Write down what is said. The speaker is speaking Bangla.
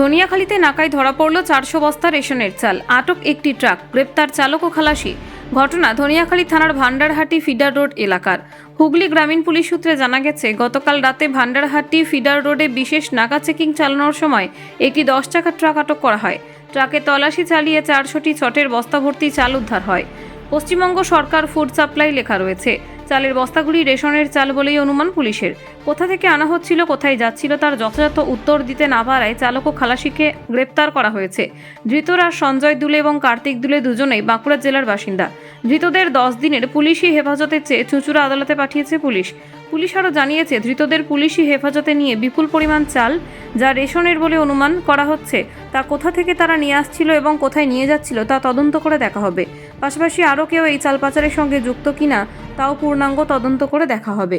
ধনিয়াখালীতে নাকায় ধরা পড়ল চারশো বস্তা রেশনের চাল। আটক একটি ট্রাক, গ্রেপ্তার চালক ও খালাসি। ঘটনা ধনিয়াখালী থানার ভান্ডারহাটি ফিডার রোড এলাকার। হুগলি গ্রামীণ পুলিশ সূত্রে জানা গেছে, গতকাল রাতে ভান্ডারহাটি ফিডার রোডে বিশেষ নাকা চেকিং চালানোর সময় একটি দশ চাকার ট্রাক আটক করা হয়। ট্রাকে তল্লাশি চালিয়ে চারশোটি চটের বস্তা ভর্তি চাল উদ্ধার হয়। পশ্চিমবঙ্গ সরকার ফুড সাপ্লাই লেখা রয়েছে। চালের বস্তাগুলি রেশনের চাল বলেই অনুমান পুলিশের। কোথা থেকে আনা হচ্ছিল, কোথায় যাচ্ছিল তার যথাযথ উত্তর দিতে না পারায় চালক ও খালাসিকে গ্রেপ্তার করা হয়েছে। ধৃতরা সঞ্জয় দুলে এবং কার্তিক দুলে দুজনেই বাঁকুড়া জেলার বাসিন্দা। ধৃতদের দশ দিনের পুলিশি হেফাজতে চেয়ে চুঁচুড়া আদালতে পাঠিয়েছে পুলিশ। পুলিশ আরও জানিয়েছে, ধৃতদের পুলিশি হেফাজতে নিয়ে বিপুল পরিমাণ চাল যা রেশনের বলে অনুমান করা হচ্ছে। তা কোথা থেকে তারা নিয়ে আসছিল এবং কোথায় নিয়ে যাচ্ছিল তা তদন্ত করে দেখা হবে। পাশাপাশি আরও কেউ এই চাল পাচারের সঙ্গে যুক্ত কিনা, তাও পূর্ণাঙ্গ তদন্ত করে দেখা হবে।